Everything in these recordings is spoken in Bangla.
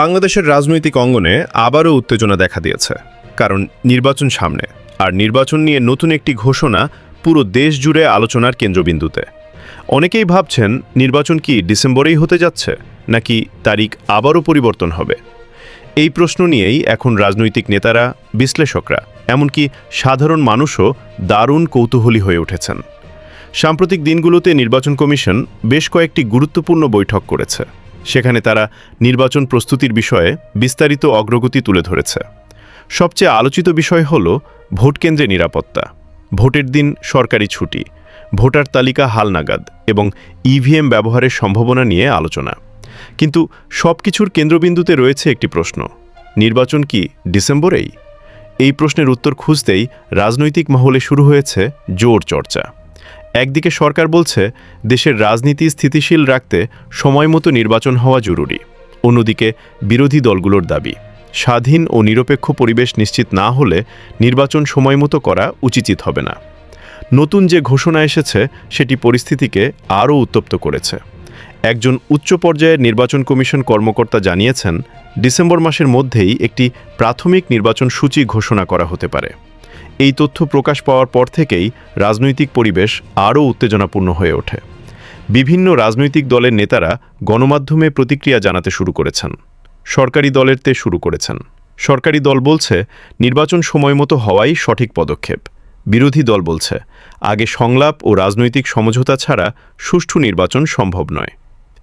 বাংলাদেশের রাজনৈতিক অঙ্গনে আবারও উত্তেজনা দেখা দিয়েছে। কারণ নির্বাচন সামনে, আর নির্বাচন নিয়ে নতুন একটি ঘোষণা পুরো দেশ জুড়ে আলোচনার কেন্দ্রবিন্দুতে। অনেকেই ভাবছেন, নির্বাচন কি ডিসেম্বরেই হতে যাচ্ছে, নাকি তারিখ আবারও পরিবর্তন হবে? এই প্রশ্ন নিয়েই এখন রাজনৈতিক নেতারা, বিশ্লেষকরা, এমনকি সাধারণ মানুষও দারুণ কৌতূহলী হয়ে উঠেছেন। সাম্প্রতিক দিনগুলোতে নির্বাচন কমিশন বেশ কয়েকটি গুরুত্বপূর্ণ বৈঠক করেছে। সেখানে তারা নির্বাচন প্রস্তুতির বিষয়ে বিস্তারিত অগ্রগতি তুলে ধরেছে। সবচেয়ে আলোচিত বিষয় হল ভোটকেন্দ্রে নিরাপত্তা। ভোটের দিন সরকারি ছুটি, ভোটার তালিকা হালনাগাদ এবং ইভিএম ব্যবহারের সম্ভাবনা নিয়ে আলোচনা। কিন্তু সব কিছুর কেন্দ্রবিন্দুতে রয়েছে একটি প্রশ্ন, নির্বাচন কি ডিসেম্বরেই? এই প্রশ্নের উত্তর খুঁজতেই রাজনৈতিক মহলে শুরু হয়েছে জোর চর্চা। একদিকে সরকার বলছে, দেশের রাজনীতি স্থিতিশীল রাখতে সময়মতো নির্বাচন হওয়া জরুরি। অন্যদিকে, বিরোধী দলগুলোর দাবি, স্বাধীন ও নিরপেক্ষ পরিবেশ নিশ্চিত না হলে নির্বাচন সময়মতো করা উচিত হবে না। নতুন যে ঘোষণা এসেছে, সেটি পরিস্থিতিকে আরও উত্তপ্ত করেছে। একজন উচ্চ পর্যায়ের নির্বাচন কমিশন কর্মকর্তা জানিয়েছেন, ডিসেম্বর মাসের মধ্যেই একটি প্রাথমিক নির্বাচন সূচি ঘোষণা করা হতে পারে। এই তথ্য প্রকাশ পাওয়ার পর থেকেই রাজনৈতিক পরিবেশ আরও উত্তেজনাপূর্ণ হয়ে ওঠে। বিভিন্ন রাজনৈতিক দলের নেতারা গণমাধ্যমে প্রতিক্রিয়া জানাতে শুরু করেছেন। সরকারি দলের তে শুরু করেছেন। সরকারি দল বলছে, নির্বাচন সময়মতো হওয়াই সঠিক পদক্ষেপ। বিরোধী দল বলছে, আগে সংলাপ ও রাজনৈতিক সমঝোতা ছাড়া সুষ্ঠু নির্বাচন সম্ভব নয়।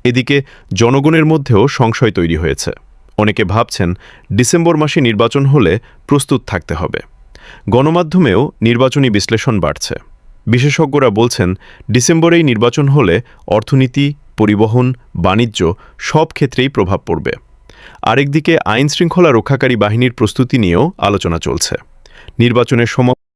এদিকে, জনগণের মধ্যেও সংশয় তৈরি হয়েছে। অনেকে ভাবছেন, ডিসেম্বর মাসে নির্বাচন হলে প্রস্তুত থাকতে হবে। গণমাধ্যমেও নির্বাচনী বিশ্লেষণ বাড়ছে। বিশেষজ্ঞরা বলছেন, ডিসেম্বরেই নির্বাচন হলে অর্থনীতি, পরিবহন, বাণিজ্য সব ক্ষেত্রেই প্রভাব পড়বে। আরেকদিকে আইন শৃঙ্খলা রক্ষাকারী বাহিনীর প্রস্তুতি নিয়েও আলোচনা চলছে। নির্বাচনের সময়